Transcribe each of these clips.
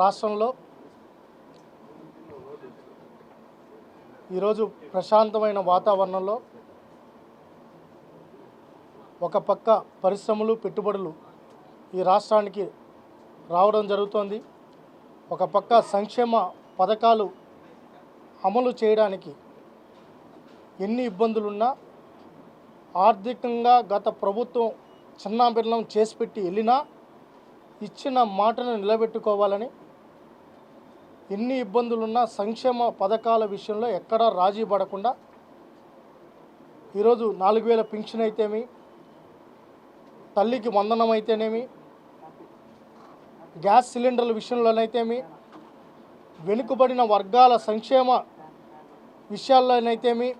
రాష్ట్రంలో ఈరోజు ప్రశాంతమైన వాతావరణంలో ఒక పక్క పరిశ్రమలు పెట్టుబడులు ఈ రాష్ట్రానికి రావడం జరుగుతోంది. ఒక పక్క సంక్షేమ పథకాలు అమలు చేయడానికి ఎన్ని ఇబ్బందులున్నా ఆర్థికంగా గత ప్రభుత్వం చిన్నాభిన్నం చేసి పెట్టి వెళ్ళినా ఇచ్చిన మాటను నిలబెట్టుకోవాలని ఎన్ని ఇబ్బందులున్నా సంక్షేమ పథకాల విషయంలో ఎక్కడా రాజీ పడకుండా ఈరోజు నాలుగు వేల పింఛన్ అయితేమి తల్లికి మందనం అయితేనేమి గ్యాస్ సిలిండర్ల విషయంలోనైతేమి వెనుకబడిన వర్గాల సంక్షేమ విషయాల్లోనైతేమి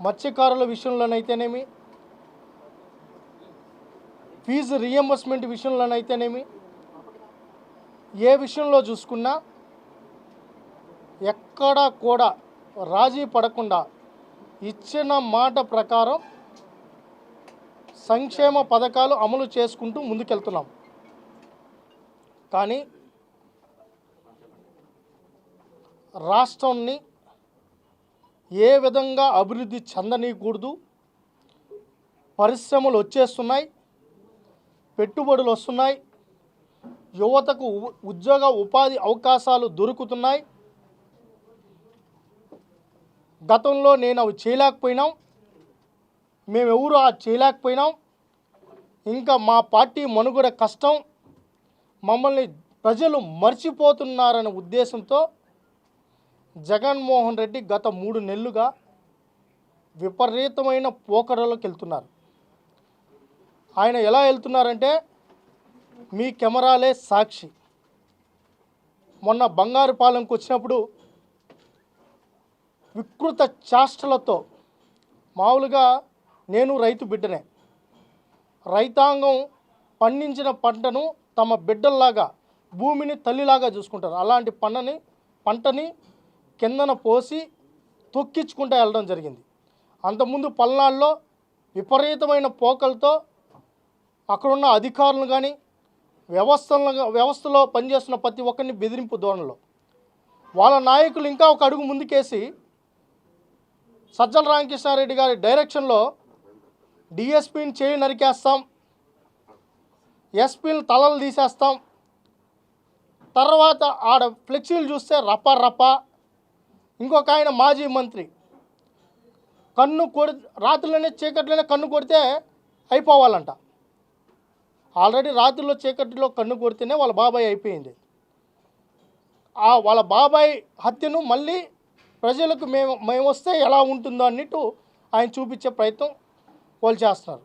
మత్స్యకారుల విషయంలోనైతేనేమి ఫీజు రియంబర్స్మెంట్ విషయంలోనైతేనేమి ఏ విషయంలో చూసుకున్నా ఎక్కడా కూడా రాజీ పడకుండా ఇచ్చిన మాట ప్రకారం సంక్షేమ పథకాలు అమలు చేసుకుంటూ ముందుకెళ్తున్నాం. కానీ రాష్ట్రాన్ని ఏ విధంగా అభివృద్ధి చెందనీయకూడదు పరిశ్రమలు వచ్చేస్తున్నాయి పెట్టుబడులు వస్తున్నాయి యువతకు ఉ- ఉద్యోగ ఉపాధి అవకాశాలు దొరుకుతున్నాయి. గతంలో నేను అవి చేయలేకపోయినాం. మేమెవరు ఆ చేయలేకపోయినాం. ఇంకా మా పార్టీ మనుగడ కష్టం. మమ్మల్ని ప్రజలు మర్చిపోతున్నారనే ఉద్దేశంతో జగన్మోహన్ రెడ్డి గత మూడు నెలలుగా విపరీతమైన పోకడలోకి వెళ్తున్నారు. ఆయన ఎలా వెళ్తున్నారంటే మీ కెమెరాలే సాక్షి. మొన్న బంగారుపాలెంకు వచ్చినప్పుడు వికృత చేష్టలతో మామూలుగా నేను రైతు బిడ్డనే. రైతాంగం పండించిన పంటను తమ బిడ్డల్లాగా భూమిని తల్లిలాగా చూసుకుంటారు. అలాంటి పంటని పంటని కిందన పోసి తొక్కించుకుంటూ వెళ్ళడం జరిగింది. అంతకుముందు పల్నాడులో విపరీతమైన పోకలతో అక్కడున్న అధికారులను కానీ వ్యవస్థలను వ్యవస్థలో పనిచేస్తున్న ప్రతి ఒక్కరిని బెదిరింపు ధోరణిలో. వాళ్ళ నాయకులు ఇంకా ఒక అడుగు ముందుకేసి సజ్జల రామకృష్ణారెడ్డి గారి డైరెక్షన్లో డిఎస్పీని చేయి నరికేస్తాం ఎస్పీని తలలు తీసేస్తాం. తర్వాత ఆడ ఫ్లెక్సీలు చూస్తే రప రప. ఇంకొక ఆయన మాజీ మంత్రి. కన్ను కొడి రాత్రిలోనే చీకట్లోనే కన్ను కొడితే అయిపోవాలంట. ఆల్రెడీ రాత్రిలో చీకటిలో కన్ను కొడితేనే వాళ్ళ బాబాయ్ అయిపోయింది. ఆ వాళ్ళ బాబాయ్ హత్యను మళ్ళీ ప్రజలకు మేము మేము వస్తే ఎలా ఉంటుందో అన్నట్టు ఆయన చూపించే ప్రయత్నం వాళ్ళు చేస్తున్నారు.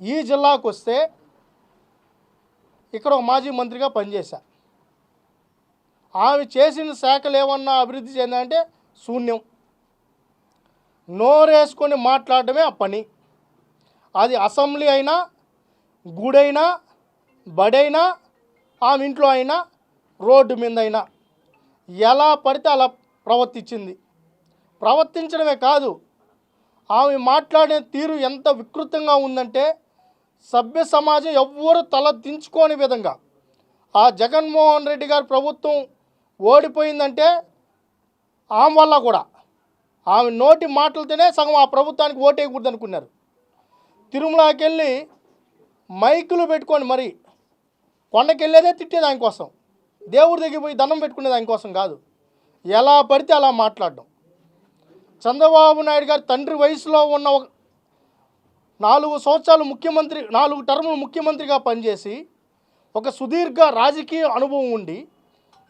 ఈ జిల్లాకు వస్తే ఇక్కడ ఒక మాజీ మంత్రిగా పనిచేశా. ఆమె చేసిన శాఖలు ఏమన్నా అభివృద్ధి చెందంటే శూన్యం. నోరేసుకొని మాట్లాడమే ఆ పని. అది అసెంబ్లీ అయినా గుడైనా బడైనా ఆమె ఇంట్లో అయినా రోడ్డు మీద అయినా ఎలా పడితే అలా ప్రవర్తించింది. ప్రవర్తించడమే కాదు ఆమె మాట్లాడే తీరు ఎంత వికృతంగా ఉందంటే సభ్య సమాజం ఎవ్వరూ తల దించుకోని విధంగా. ఆ జగన్మోహన్ రెడ్డి గారి ప్రభుత్వం ఓడిపోయిందంటే ఆమె వల్ల కూడా. ఆమె నోటి మాటలతోనే సగం ఆ ప్రభుత్వానికి ఓటేయకూడదు అనుకున్నారు తిరుమలకి వెళ్ళి మైకులు పెట్టుకొని మరి. కొండకి వెళ్ళేదే తిట్టేది దేవుడి దగ్గర పోయి దండం పెట్టుకునే దానికోసం కాదు. ఎలా పడితే అలా మాట్లాడడం. చంద్రబాబు నాయుడు గారి తండ్రి వయసులో ఉన్న ఒక నాలుగు సంవత్సరాలు ముఖ్యమంత్రి నాలుగు టర్ములు ముఖ్యమంత్రిగా పనిచేసి ఒక సుదీర్ఘ రాజకీయ అనుభవం ఉండి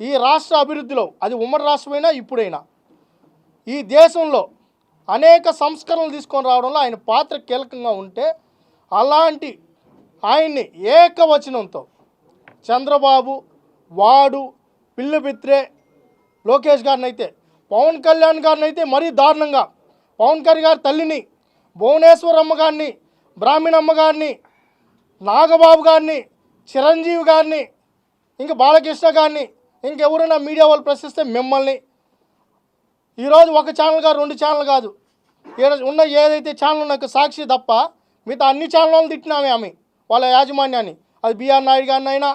ఈ రాష్ట్ర అభివృద్ధిలో అది ఉమ్మడి రాష్ట్రమైనా ఇప్పుడైనా ఈ దేశంలో అనేక సంస్కరణలు తీసుకొని రావడంలో ఆయన పాత్ర కీలకంగా ఉంటే అలాంటి ఆయన్ని ఏకవచనంతో చంద్రబాబు వాడు పిల్లిపిత్రే లోకేష్ గారిని అయితే పవన్ కళ్యాణ్ గారిని అయితే మరీ దారుణంగా పవన్ కళ్యాణ్ గారి తల్లిని భువనేశ్వరమ్మ గారిని బ్రాహ్మణమ్మ గారిని నాగబాబు గారిని చిరంజీవి గారిని ఇంక బాలకృష్ణ గారిని ఇంకెవరైనా మీడియా వాళ్ళు ప్రశ్నిస్తే మిమ్మల్ని. ఈరోజు ఒక ఛానల్ కాదు రెండు ఛానల్ కాదు. ఈరోజు ఉన్న ఏదైతే ఛానల్ నాకు సాక్షి తప్ప మిగతా అన్ని ఛానల్ తిట్టినామే ఆమె. వాళ్ళ యాజమాన్యాన్ని. అది బిఆర్ నాయుడు గారినైనా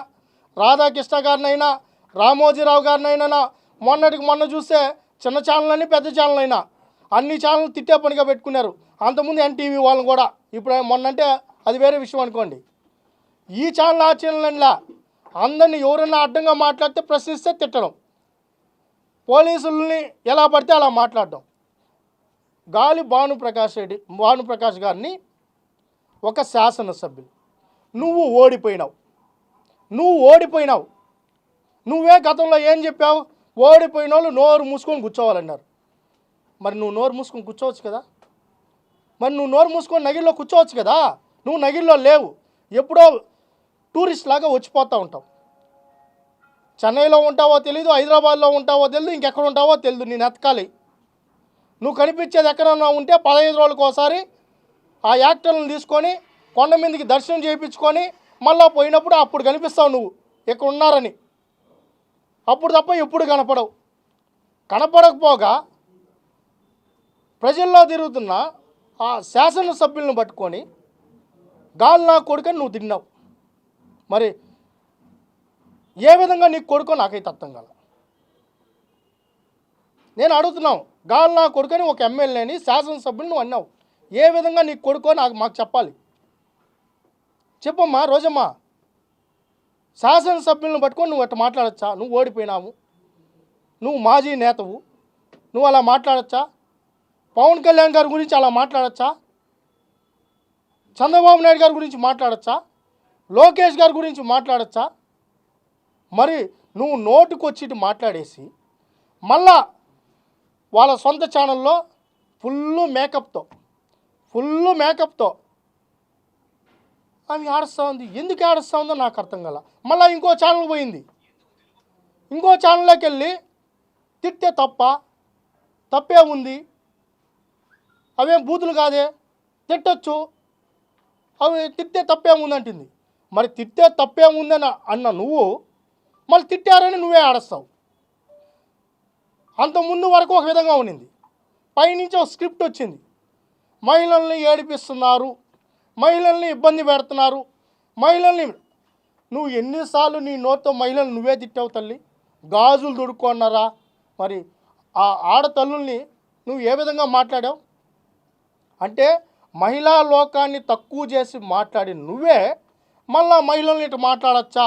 రాధాకృష్ణ గారినైనా రామోజీరావు గారినైనా మొన్నటికి మొన్న చూస్తే చిన్న ఛానల్ అని పెద్ద ఛానల్ అయినా అన్ని ఛానల్ తిట్టే పనిగా పెట్టుకున్నారు. అంతకుముందు ఎన్టీవీ వాళ్ళని కూడా. ఇప్పుడు మొన్నంటే అది వేరే విషయం అనుకోండి. ఈ ఛానల్ ఆ ఛానల్లా అందరినీ ఎవరైనా అడ్డంగా మాట్లాడితే ప్రశ్నిస్తే తిట్టడం. పోలీసుల్ని ఎలా పడితే అలా మాట్లాడడం. గాలి భానుప్రకాష్ రెడ్డి భానుప్రకాష్ గారిని ఒక శాసనసభ్యులు నువ్వు ఓడిపోయినావు. నువ్వు ఓడిపోయినావు. నువ్వే గతంలో ఏం చెప్పావు? ఓడిపోయిన వాళ్ళు నోరు మూసుకొని కూర్చోవాలన్నారు. మరి నువ్వు నోరు మూసుకొని కూర్చోవచ్చు కదా? మరి నువ్వు నోరు మూసుకొని నగిల్లో కూర్చోవచ్చు కదా? నువ్వు నగిల్లో లేవు. ఎప్పుడో టూరిస్ట్ లాగా వచ్చిపోతూ ఉంటావు. చెన్నైలో ఉంటావో తెలీదు హైదరాబాద్లో ఉంటావో తెలియదు ఇంకెక్కడ ఉంటావో తెలియదు నేను ఎతకాలి. నువ్వు కనిపించేది ఎక్కడన్నా ఉంటే పదహైదు రోజులకు ఒకసారి ఆ యాక్టర్లను తీసుకొని కొండ మీదకి దర్శనం చేయించుకొని మళ్ళా పోయినప్పుడు అప్పుడు కనిపిస్తావు నువ్వు. ఇక్కడ ఉన్నారని. అప్పుడు తప్ప ఎప్పుడు కనపడవు. కనపడకపోగా ప్రజల్లో తిరుగుతున్న ఆ శాసనసభ్యులను పట్టుకొని గాలి నా కొడుకని నువ్వు తిన్నావు. మరి ఏ విధంగా నీకు కొడుకో నాకైతే అర్థం కాల. నేను అడుగుతున్నావు గాలి నా కొడుకని ఒక ఎమ్మెల్యేని శాసనసభ్యులు నువ్వు అన్నావు. ఏ విధంగా నీకు కొడుకో నాకు మాకు చెప్పాలి. చెప్పమ్మా రోజమ్మా. శాసనసభ్యులను పట్టుకొని నువ్వు అట్లా మాట్లాడచ్చా? నువ్వు ఓడిపోయినావు. నువ్వు మాజీ నేతవు. నువ్వు అలా మాట్లాడచ్చా? పవన్ కళ్యాణ్ గారి గురించి అలా మాట్లాడచ్చా? చంద్రబాబు నాయుడు గారి గురించి మాట్లాడచ్చా? లోకేష్ గారి గురించి మాట్లాడచ్చా? మరి నువ్వు నోటుకొచ్చి మాట్లాడేసి మళ్ళా వాళ్ళ సొంత ఛానల్లో ఫుల్ మేకప్తో ఫుల్ మేకప్తో ఆమె ఆడుస్తూ ఉంది. ఎందుకు ఆడుస్తూ ఉందో నాకు అర్థం కల. మళ్ళీ ఇంకో ఛానల్ పోయింది. ఇంకో ఛానల్లోకి వెళ్ళి తిట్టే తప్ప తప్పే ఉంది. అవేం బూతులు కాదే. తిట్టచ్చు. అవి తిట్టే తప్పేముందంటుంది మరి తిట్టే తప్పేముందని అన్న నువ్వు మళ్ళీ తిట్టారని నువ్వే ఆడస్తావు అంతకుముందు ముందు వరకు ఒక విధంగా ఉండింది. పైనుంచి ఒక స్క్రిప్ట్ వచ్చింది. మహిళల్ని ఏడిపిస్తున్నారు. మహిళల్ని ఇబ్బంది పెడుతున్నారు. మహిళల్ని నువ్వు ఎన్నిసార్లు నీ నోటితో మహిళలు నువ్వే తిట్టావు తల్లి? గాజులు దొడుక్కున్నారా మరి ఆ ఆడతల్లుల్ని నువ్వు ఏ విధంగా మాట్లాడావు? అంటే మహిళా లోకాన్ని తక్కువ చేసి మాట్లాడి నువ్వే మళ్ళా మహిళల్ని ఇటు మాట్లాడచ్చా?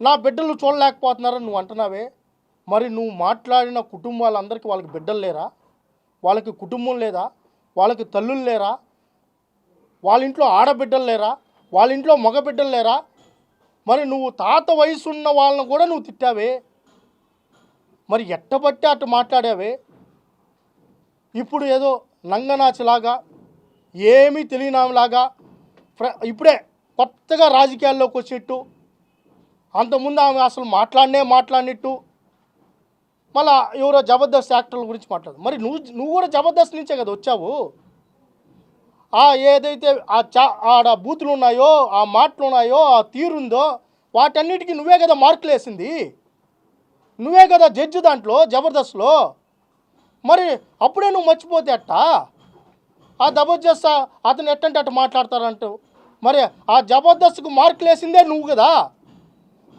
నా బిడ్డలు చూడలేకపోతున్నారని నువ్వు అంటున్నావే? మరి నువ్వు మాట్లాడిన కుటుంబాలందరికీ వాళ్ళకి బిడ్డలు లేరా? వాళ్ళకి కుటుంబం లేదా? వాళ్ళకి తల్లులు లేరా? వాళ్ళ ఇంట్లో ఆడబిడ్డలు లేరా? వాళ్ళ ఇంట్లో మగబిడ్డలు లేరా? మరి నువ్వు తాత వయసు ఉన్న వాళ్ళని కూడా నువ్వు తిట్టావే? మరి ఎట్టబట్టి అటు మాట్లాడావే? ఇప్పుడు ఏదో నంగనాచిలాగా ఏమీ తెలియనాలాగా ఇప్పుడే కొత్తగా రాజకీయాల్లోకి వచ్చినట్టు అంతకుముందు ఆమె అసలు మాట్లాడినే మాట్లాడినట్టు మళ్ళా ఎవరో జబర్దస్త్ యాక్టర్ల గురించి మాట్లాడు మరి నువ్వు నువ్వు కూడా జబర్దస్త్ నుంచే కదా వచ్చావు? ఆ ఏదైతే ఆ చా ఆడ బూతులు ఉన్నాయో ఆ మాటలు ఉన్నాయో ఆ తీరుందో వాటన్నిటికీ నువ్వే కదా మార్కులు వేసింది నువ్వే కదా జడ్జి దాంట్లో జబర్దస్త్లో. మరి అప్పుడే నువ్వు మర్చిపోతే అట్ట? ఆ జబర్దస్త్ అతను ఎట్టంటే అట్ట మాట్లాడతారంటూ. మరి ఆ జబర్దస్త్కు మార్కులు వేసిందే నువ్వు కదా?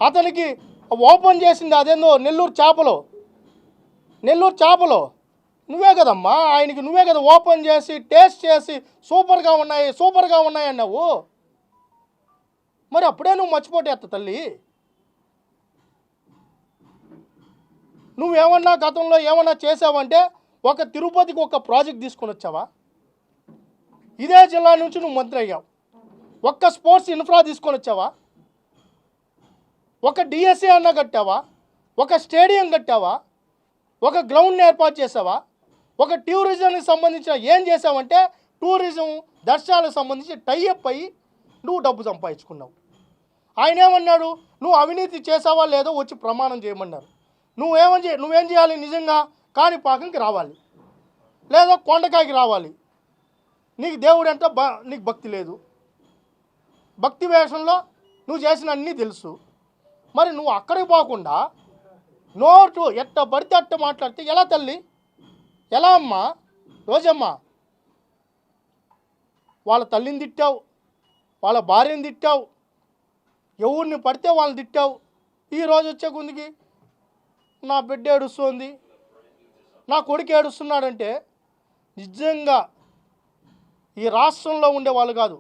అతనికి ఓపెన్ చేసింది అదేందో నెల్లూరు చేపలు. నెల్లూరు చేపలు. నువ్వే కదమ్మా? ఆయనకి నువ్వే కదా ఓపెన్ చేసి టేస్ట్ చేసి సూపర్గా ఉన్నాయి సూపర్గా ఉన్నాయి అన్నావు. మరి అప్పుడే నువ్వు మర్చిపోటేస్తా తల్లి. నువ్వేమన్నా గతంలో ఏమన్నా చేసావంటే ఒక తిరుపతికి ఒక ప్రాజెక్ట్ తీసుకొని వచ్చావా? ఇదే జిల్లా నుంచి నువ్వు మంత్రి అయ్యావు. ఒక్క స్పోర్ట్స్ ఇన్ఫ్రా తీసుకొని వచ్చావా? ఒక డిఎస్ఏ అన్న కట్టావా? ఒక స్టేడియం కట్టావా? ఒక గ్రౌండ్ ఏర్పాటు చేసావా? ఒక టూరిజంకి సంబంధించిన ఏం చేసావంటే టూరిజం దర్శనాలకు సంబంధించి టైఅప్ అయ్యి నువ్వు డబ్బు సంపాదించుకున్నావు. ఆయన ఏమన్నాడు? నువ్వు అవినీతి చేసావా లేదో వచ్చి ప్రమాణం చేయమన్నారు. నువ్వేమని చే నువ్వేం చేయాలి నిజంగా? కాణిపాకంకి రావాలి. లేదా కొండకాయకి రావాలి. నీకు దేవుడు అంటే బ నీకు భక్తి లేదు. భక్తి వేషంలో నువ్వు చేసిన అన్నీ తెలుసు. మరి నువ్వు అక్కడికి పోకుండా నోటు ఎట్ట పడితే అట్ట మాట్లాడితే ఎలా తల్లి? ఎలా అమ్మా? రోజమ్మా. వాళ్ళ తల్లిని తిట్టావు వాళ్ళ భార్యని తిట్టావు ఎవరిని పడితే వాళ్ళని తిట్టావు. ఈరోజు వచ్చే కొందికి నా బిడ్డ ఏడుస్తుంది నా కొడుకు ఏడుస్తున్నాడంటే నిజంగా ఈ రాష్ట్రంలో ఉండే వాళ్ళు కాదు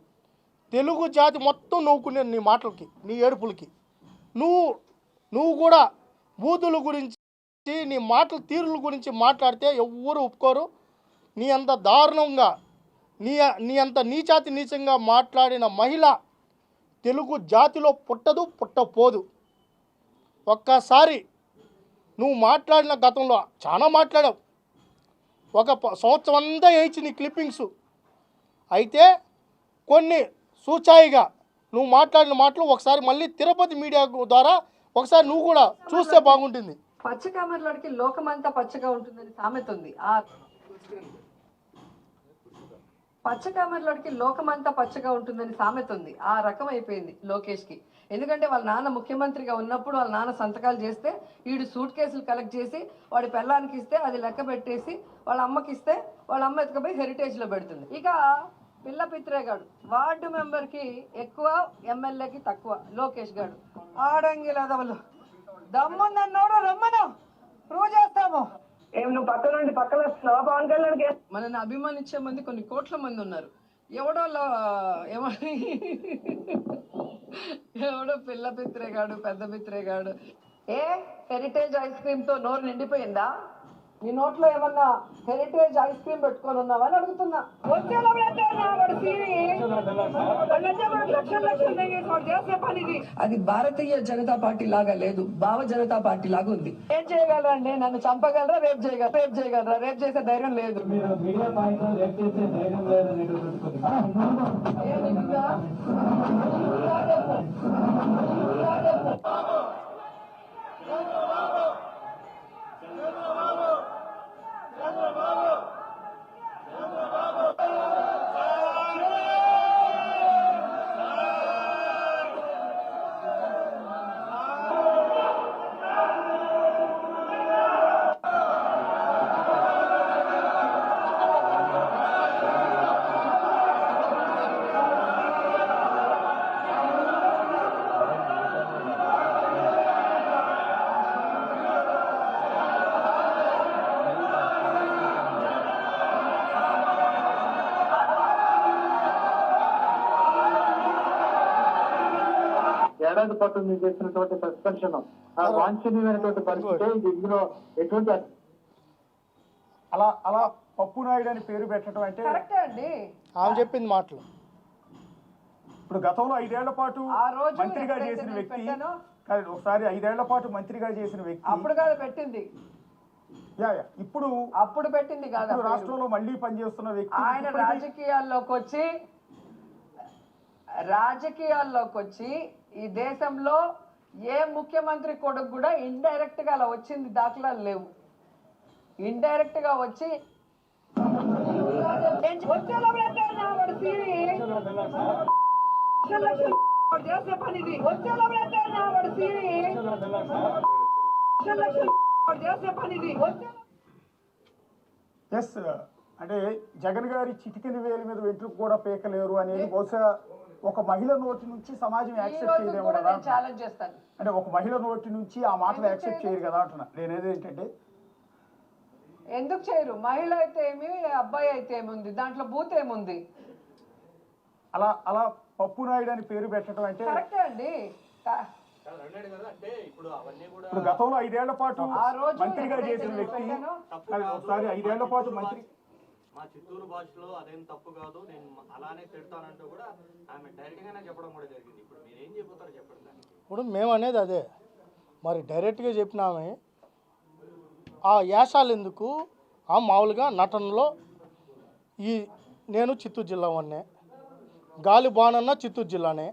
తెలుగు జాతి మొత్తం నవ్వుకునే నీ మాటలకి నీ ఏడుపులకి. నువ్వు నువ్వు కూడా బూతుల గురించి నీ మాటల తీరుల గురించి మాట్లాడితే ఎవ్వరు ఒప్పుకోరు. నీ అంత దారుణంగా నీ నీ అంత నీచాతి నీచంగా మాట్లాడిన మహిళ తెలుగు జాతిలో పుట్టదు పుట్టపోదు. ఒక్కసారి నువ్వు మాట్లాడిన గతంలో చాలా మాట్లాడావు. ఒక సంవత్సరం అంతా వేయించి నీ క్లిప్పింగ్స్. అయితే కొన్ని సూచాయిగా నువ్వు మాట్లాడిన మాటలు ఒకసారి మళ్ళీ తిరుపతి మీడియా ద్వారా ఒకసారి నువ్వు కూడా చూస్తే బాగుంటుంది. పచ్చ లోకమంతా పచ్చగా ఉంటుందని సామెత ఉంది. ఆ పచ్చకామరులోడికి లోకమంతా పచ్చగా ఉంటుందని సామెత ఉంది. ఆ రకం అయిపోయింది లోకేష్కి. ఎందుకంటే వాళ్ళ నాన్న ముఖ్యమంత్రిగా ఉన్నప్పుడు వాళ్ళ నాన్న సంతకాలు చేస్తే వీడు సూట్ కేసులు కలెక్ట్ చేసి వాడి పెళ్ళానికి ఇస్తే అది లెక్క పెట్టేసి వాళ్ళ అమ్మకి ఇస్తే వాళ్ళ అమ్మ ఎత్తుకుపోయి హెరిటేజ్లో పెడుతుంది. ఇక పిల్ల పిత్రే గాడు. వార్డు మెంబర్కి ఎక్కువ ఎమ్మెల్యేకి తక్కువ లోకేష్ గాడు. ఆడంగిలదవలు. దమ్ముందన్నోడు రమ్మను ప్రూవ్ చేస్తాము ఏం నువ్వు పక్కన నుండి పక్కన వస్తున్నావా? పవన్ కళ్యాణ్కి మనల్ని అభిమానించే మంది కొన్ని కోట్ల మంది ఉన్నారు. ఎవడో లా- ఏమని ఎవడో పిల్ల పిత్రేగాడు పెద్ద పిత్రేగాడు ఏ హెరిటేజ్ ఐస్ క్రీమ్తో నోరు నిండిపోయిందా? నీ నోట్లో ఏమన్నా హెరిటేజ్ ఐస్ క్రీమ్ పెట్టుకొని ఉన్నావా అని అడుగుతున్నా. అది భారతీయ జనతా పార్టీ లాగా లేదు. భావ జనతా పార్టీ లాగా ఉంది. ఏం చేయగలరండి? నన్ను చంపగలరా? రేపు చేయగలరా? రేపు చేయగలరా? రేపు చేసే ధైర్యం లేదు? ఏడాది పాటు మీరు చేసినటువంటి సస్పెన్షన్ ఆ వాంఛనీయమైనటువంటి పరిస్థితి ఇది ఇందులో ఎటువంటి అలా అలా పప్పు నాయుడు అని పేరు పెట్టడం అంటే కరెక్టే అండి ఆమె చెప్పింది మాటలు ఇప్పుడు గతంలో ఐదేళ్ళ పాటు ఆ రోజు మంత్రిగా చేసిన వ్యక్తి కాదు ఒకసారి ఐదేళ్ళ పాటు మంత్రిగా చేసిన వ్యక్తి అప్పుడు కాదు పెట్టింది యా, యా. ఇప్పుడు అప్పుడు పెట్టింది కాదు. రాష్ట్రంలో మళ్ళీ పనిచేస్తున్న వ్యక్తి ఆయన రాజకీయాల్లోకి వచ్చి రాజకీయాల్లోకి వచ్చి ఈ దేశంలో ఏ ముఖ్యమంత్రి కొడుకు కూడా ఇండైరెక్ట్గా అలా వచ్చింది దాఖలాలు లేవు ఇండైరెక్ట్గా వచ్చి చేసే పని ఇది. వచ్చేలా చేసే పని ఇది. ఎస్ అంటే జగన్ గారి చిటికెన వేలి మీద వెంట్రుకు కూడా పీకలేరు అనేది బహుశా ఒక మహిళ నోటి నుంచి సమాజం యాక్సెప్ట్ చేయలేము కదా ఛాలెంజ్ చేస్తాను. అంటే ఒక మహిళ నోటి నుంచి ఆ మాటలు యాక్సెప్ట్ చేయరు? కదా అంటున్నా. నేనేది ఏంటంటే ఎందుకు చేయరు? మహిళ అయితే ఏమి అబ్బాయి అయితే ఏముంది? దాంట్లో బూత్ ఏముంది? అలా అలా పప్పు నాయుడు అని పేరు పెట్టడం అంటే కరెక్టే అండి. ఇప్పుడు గతంలో ఐదేళ్ళ పాటు ఆ రోజు మంత్రిగా చేసిన వ్యక్తి ఒకసారి ఐదేళ్ళ పాటు మంత్రి మా చిత్తూరు భాషలో అదేం తప్పు కాదు నేను అలానే తిడతానంటూ కూడా ఆమె డైరెక్ట్ చెప్పడం కూడా జరిగింది. ఇప్పుడు మీరు ఏం చెబుతారో చెప్పండి దానికి. ఇప్పుడు మేము అనేది అదే. మరి డైరెక్ట్గా చెప్పినామే ఆ యాసాలు ఎందుకు? ఆ మామూలుగా నటనలో ఈ నేను చిత్తూరు జిల్లా వాడినే గాలి బాణన్న చిత్తూరు జిల్లానే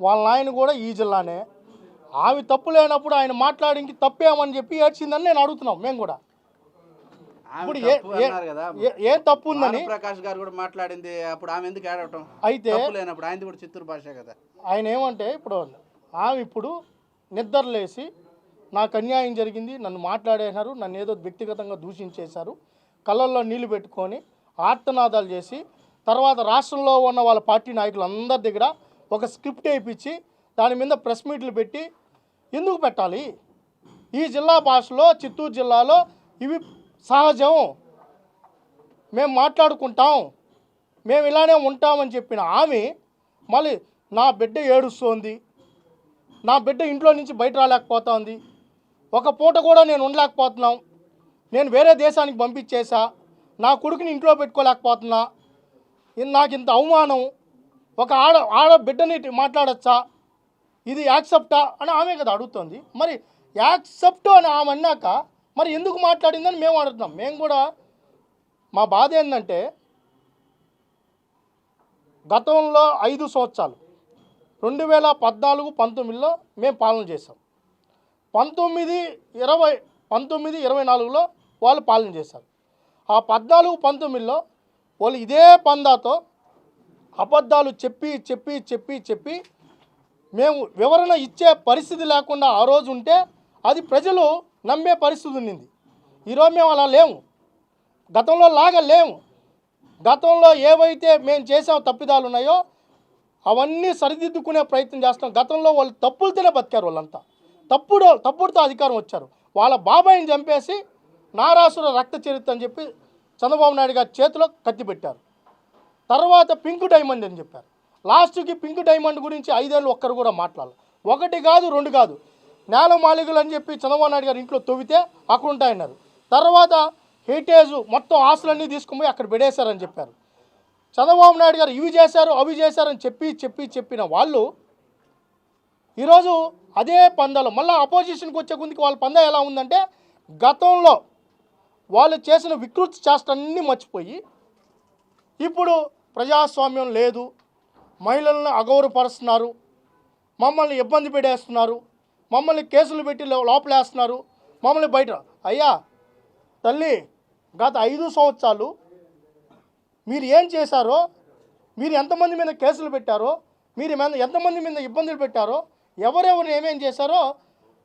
వాళ్ళ ఆయన కూడా ఈ జిల్లానే. ఆమె తప్పు లేనప్పుడు ఆయన మాట్లాడింకి తప్పేమని చెప్పి ఏడ్చిందని నేను అడుగుతున్నాం మేము కూడా. ఇప్పుడు ఏ తప్పు ఉందని? ప్రకాష్ గారు కూడా మాట్లాడింది. అప్పుడు ఆమె ఎందుకు ఏడవటం అయితే లేనప్పుడు ఆయనది కూడా చిత్తూరు భాష కదా. ఆయన ఏమంటే ఇప్పుడు ఆమె ఇప్పుడు నిద్రలేసి నాకు అన్యాయం జరిగింది నన్ను మాట్లాడేశారు నన్ను ఏదో వ్యక్తిగతంగా దూషించేశారు కళ్ళల్లో నీళ్ళు పెట్టుకొని ఆర్తనాదాలు చేసి తర్వాత రాష్ట్రంలో ఉన్న వాళ్ళ పార్టీ నాయకులందరి దగ్గర ఒక స్క్రిప్ట్ వేయించి దాని మీద ప్రెస్ మీట్లు పెట్టి ఎందుకు పెట్టాలి? ఈ జిల్లా భాషలో చిత్తూరు జిల్లాలో ఇవి సహజం. మేము మాట్లాడుకుంటాం. మేము ఇలానే ఉంటామని చెప్పిన ఆమె మళ్ళీ నా బిడ్డ ఏడుస్తోంది. నా బిడ్డ ఇంట్లో నుంచి బయట రాలేకపోతోంది. ఒక పూట కూడా నేను ఉండలేకపోతున్నాం. నేను వేరే దేశానికి పంపించేసా నా కొడుకుని ఇంట్లో పెట్టుకోలేకపోతున్నా. ఇది నాకు ఇంత అవమానం. ఒక ఆడ ఆడ బిడ్డని మాట్లాడచ్చా? ఇది యాక్సెప్టా? అని ఆమె కదా అడుగుతుంది. మరి యాక్సెప్ట్ అని ఆమె అన్నాక మరి ఎందుకు మాట్లాడిందని మేము అడుగుతున్నాం. మేము కూడా మా బాధ ఏంటంటే గతంలో ఐదు సంవత్సరాలు రెండు వేల పద్నాలుగు పంతొమ్మిదిలో మేము పాలన చేసాం పంతొమ్మిది ఇరవై పంతొమ్మిది ఇరవై నాలుగులో వాళ్ళు పాలన చేశారు. ఆ పద్నాలుగు పంతొమ్మిదిలో వాళ్ళు ఇదే పందాతో అబద్ధాలు చెప్పి చెప్పి చెప్పి చెప్పి మేము వివరణ ఇచ్చే పరిస్థితి లేకుండా ఆ రోజు ఉంటే అది ప్రజలు నమ్మే పరిస్థితి ఉండింది. ఈరోజు మేము అలా లేము. గతంలో లాగా లేము. గతంలో ఏవైతే మేము చేసాం తప్పిదాలు ఉన్నాయో అవన్నీ సరిదిద్దుకునే ప్రయత్నం చేస్తాం గతంలో వాళ్ళు తప్పులతోనే బతికారు వాళ్ళంతా. తప్పుడు తప్పుడుతో అధికారం వచ్చారు. వాళ్ళ బాబాయిని చంపేసి నారాసుర రక్త చరిత్ర అని చెప్పి చంద్రబాబు నాయుడు గారి చేతిలో కత్తి పెట్టారు. తర్వాత పింక్ డైమండ్ అని చెప్పారు. లాస్ట్కి పింక్ డైమండ్ గురించి ఐదేళ్ళు ఒక్కరు కూడా మాట్లాడాలి. ఒకటి కాదు రెండు కాదు. నేల మాలికలు అని చెప్పి చంద్రబాబు నాయుడు గారు ఇంట్లో తవ్వితే అక్కడ ఉంటాయన్నారు. తర్వాత హెరిటేజ్ మొత్తం ఆస్తులన్నీ తీసుకుని పోయి అక్కడ పెడేశారని చెప్పారు. చంద్రబాబు నాయుడు గారు ఇవి చేశారు అవి చేశారని చెప్పి చెప్పి చెప్పిన వాళ్ళు ఈరోజు అదే పందాలు మళ్ళీ అపోజిషన్కి వచ్చే కొద్దికి వాళ్ళ పందా ఎలా ఉందంటే గతంలో వాళ్ళు చేసిన వికృతి చేష్టన్నీ మర్చిపోయి ఇప్పుడు ప్రజాస్వామ్యం లేదు మహిళలను అగౌరవపరుస్తున్నారు మమ్మల్ని ఇబ్బంది పెడేస్తున్నారు మమ్మల్ని కేసులు పెట్టి లోపలేస్తున్నారు. మమ్మల్ని బయట అయ్యా తల్లి గత ఐదు సంవత్సరాలు మీరు ఏం చేశారో మీరు ఎంతమంది మీద కేసులు పెట్టారో మీరు మీద- ఎంతమంది మీద ఇబ్బందులు పెట్టారో ఎవరెవరు ఏమేం చేశారో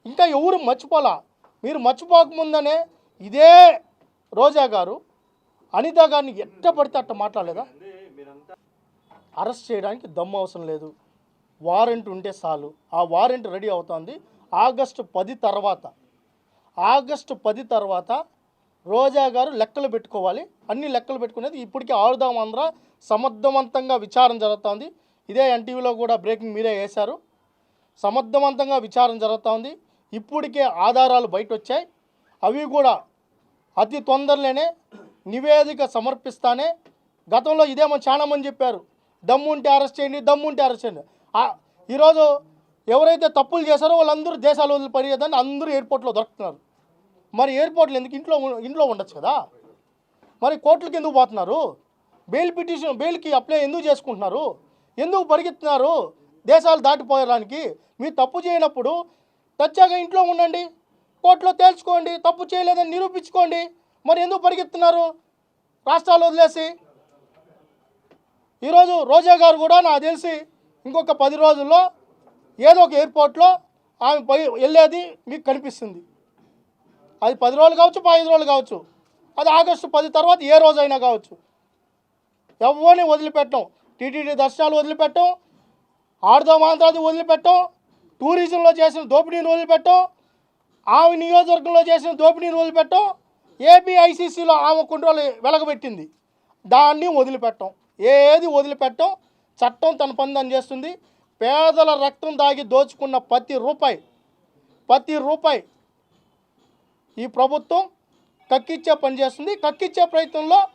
ఇంకా ఎవరు మర్చిపోలా. మీరు మర్చిపోకముందనే ఇదే రోజా గారు అనిత గారిని ఎట్ట పడితే అట్ట మాట్లాడలేదా? అరెస్ట్ చేయడానికి దమ్ము అవసరం లేదు. వారెంట్ ఉంటే చాలు. ఆ వారెంట్ రెడీ అవుతుంది. ఆగస్టు పది తర్వాత ఆగస్టు పది తర్వాత రోజా గారు లెక్కలు పెట్టుకోవాలి. అన్ని లెక్కలు పెట్టుకునేది ఇప్పటికీ ఆరుదాం ఆంధ్ర సమర్థవంతంగా విచారణ జరుగుతోంది. ఇదే ఎన్టీవీలో కూడా బ్రేకింగ్ మీరే వేశారు. సమర్థవంతంగా విచారణ జరుగుతోంది. ఇప్పటికే ఆధారాలు బయట వచ్చాయి అవి కూడా అతి తొందరలోనే నివేదిక సమర్పిస్తానే గతంలో ఇదేమో చాలామంది చెప్పారు. దమ్ము ఉంటే అరెస్ట్ చేయండి దమ్ముంటే అరెస్ట్ చేయండి. ఈరోజు ఎవరైతే తప్పులు చేశారో వాళ్ళందరూ దేశాలు వదిలిపడేదని అందరూ ఎయిర్పోర్ట్లో దొరుకుతున్నారు. మరి ఎయిర్పోర్ట్లు ఎందుకు ఇంట్లో ఇంట్లో ఉండొచ్చు కదా? మరి కోర్టులకు ఎందుకు పోతున్నారు? బెయిల్ పిటిషన్ బెయిల్కి అప్లై ఎందుకు చేసుకుంటున్నారు? ఎందుకు పరిగెత్తున్నారు? దేశాలు దాటిపోయడానికి మీరు తప్పు చేయనప్పుడు తచ్చాగా ఇంట్లో ఉండండి కోర్టులో తేల్చుకోండి తప్పు చేయలేదని నిరూపించుకోండి మరి ఎందుకు పరిగెత్తున్నారు? రాష్ట్రాలు వదిలేసి. ఈరోజు రోజా గారు కూడా నాకు తెలిసి ఇంకొక పది రోజుల్లో ఏదో ఒక ఎయిర్పోర్ట్లో ఆమె పోయి వెళ్ళేది మీకు కనిపిస్తుంది. అది పది రోజులు కావచ్చు పదిహేను రోజులు కావచ్చు. అది ఆగస్టు పది తర్వాత ఏ రోజైనా కావచ్చు. ఎవరిని వదిలిపెట్టం. టీటీడీ దర్శనాలు వదిలిపెట్టం. ఆడుదాం ఆంధ్రాది వదిలిపెట్టం. టూరిజంలో చేసిన దోపిడీని వదిలిపెట్టం. ఆమె నియోజకవర్గంలో చేసిన దోపిడీని వదిలిపెట్టం. ఏపీ ఐసీసీలో ఆమె కుండ్రోలు వెలగబెట్టింది. దాన్ని వదిలిపెట్టం. ఏది వదిలిపెట్టం? చట్టం తన పని చేస్తుంది. పేదల రక్తం దాగి దోచుకున్న ప్రతి రూపాయి ప్రతి రూపాయి ఈ ప్రభుత్వం కక్కిచ్చే పని చేస్తుంది. కక్కిచ్చే ప్రయత్నంలో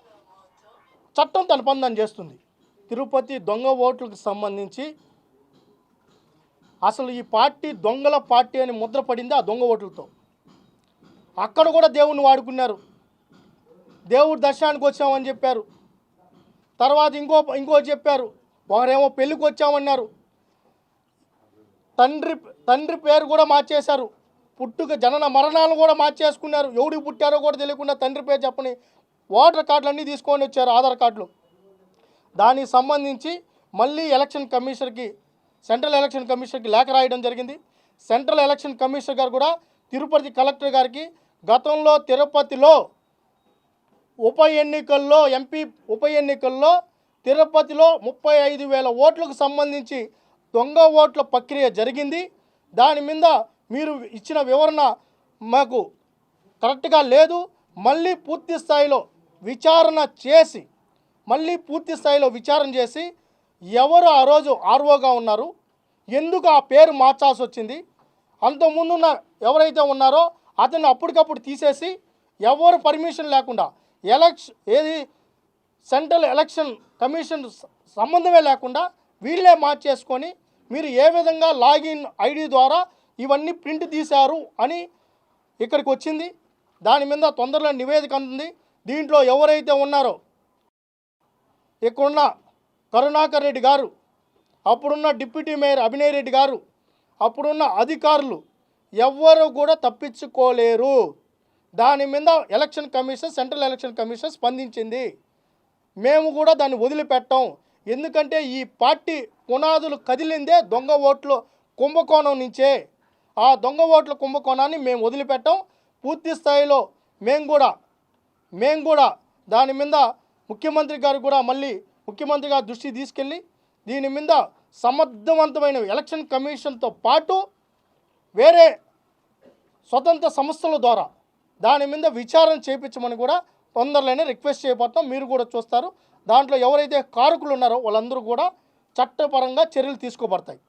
చట్టం తన పని చేస్తుంది. తిరుపతి దొంగ ఓట్లకు సంబంధించి అసలు ఈ పార్టీ దొంగల పార్టీ అని ముద్ర పడింది ఆ దొంగ ఓట్లతో. అక్కడ కూడా దేవుణ్ణి వాడుకున్నారు. దేవుడి దర్శనానికి వచ్చామని చెప్పారు. తర్వాత ఇంకో ఇంకో చెప్పారు. ఒకరేమో పెళ్ళికి వచ్చామన్నారు. తండ్రి తండ్రి పేరు కూడా మార్చేశారు. పుట్టుక జనన మరణాలు కూడా మార్చేసుకున్నారు. ఎవడికి పుట్టారో కూడా తెలియకుండా తండ్రి పేరు చెప్పని ఓటర్ కార్డులు అన్నీ తీసుకొని వచ్చారు ఆధార్ కార్డులు. దానికి సంబంధించి మళ్ళీ ఎలక్షన్ కమిషనర్కి సెంట్రల్ ఎలక్షన్ కమిషనర్కి లేఖ రాయడం జరిగింది. సెంట్రల్ ఎలక్షన్ కమిషనర్ గారు కూడా తిరుపతి కలెక్టర్ గారికి గతంలో తిరుపతిలో ఉప ఎన్నికల్లో ఎంపీ ఉప ఎన్నికల్లో తిరుపతిలో ముప్పై ఐదు వేల ఓట్లకు సంబంధించి దొంగ ఓట్ల ప్రక్రియ జరిగింది. దాని మీద మీరు ఇచ్చిన వివరణ మాకు కరెక్ట్గా లేదు. మళ్ళీ పూర్తి స్థాయిలో విచారణ చేసి మళ్ళీ పూర్తి స్థాయిలో విచారణ చేసి ఎవరు ఆ రోజు ఆర్ఓగా ఉన్నారు? ఎందుకు ఆ పేరు మార్చాల్సి వచ్చింది? అంతకుముందున్న ఎవరైతే ఉన్నారో అతన్ని అప్పటికప్పుడు తీసేసి ఎవరు పర్మిషన్ లేకుండా ఎలక్షన్ ఏది సెంట్రల్ ఎలక్షన్ కమిషన్ సంబంధమే లేకుండా వీళ్ళే మార్చేసుకొని మీరు ఏ విధంగా లాగిన్ ఐడి ద్వారా ఇవన్నీ ప్రింట్ తీశారు అని ఇక్కడికి వచ్చింది. దాని మీద తొందరలో నివేదిక అందుతుంది దీంట్లో ఎవరైతే ఉన్నారో ఇక్కడున్న కరుణాకర్ రెడ్డి గారు అప్పుడున్న డిప్యూటీ మేయర్ అభినయ్ రెడ్డి గారు అప్పుడున్న అధికారులు ఎవ్వరు కూడా తప్పించుకోలేరు. దాని మీద election commission central election commission స్పందించింది. మేము కూడా దాన్ని వదిలిపెట్టాం. ఎందుకంటే ఈ పార్టీ పునాదులు కదిలిందే దొంగ ఓట్లు కుంభకోణం నుంచే. ఆ దొంగ ఓట్ల కుంభకోణాన్ని మేము వదిలిపెట్టాం. పూర్తి స్థాయిలో మేము కూడా మేము కూడా దాని మీద ముఖ్యమంత్రి గారు కూడా మళ్ళీ ముఖ్యమంత్రి గారి దృష్టి తీసుకెళ్ళి దీని మీద సమర్థవంతమైన ఎలక్షన్ కమిషన్తో పాటు వేరే స్వతంత్ర సంస్థల ద్వారా దాని మీద విచారణ చేయించమని కూడా తొందరలోనే రిక్వెస్ట్ చేయబోతాం మీరు కూడా చూస్తారు. దాంట్లో ఎవరైతే కారకులు ఉన్నారో వాళ్ళందరూ కూడా చట్టపరంగా చర్యలు తీసుకోబడతాయి.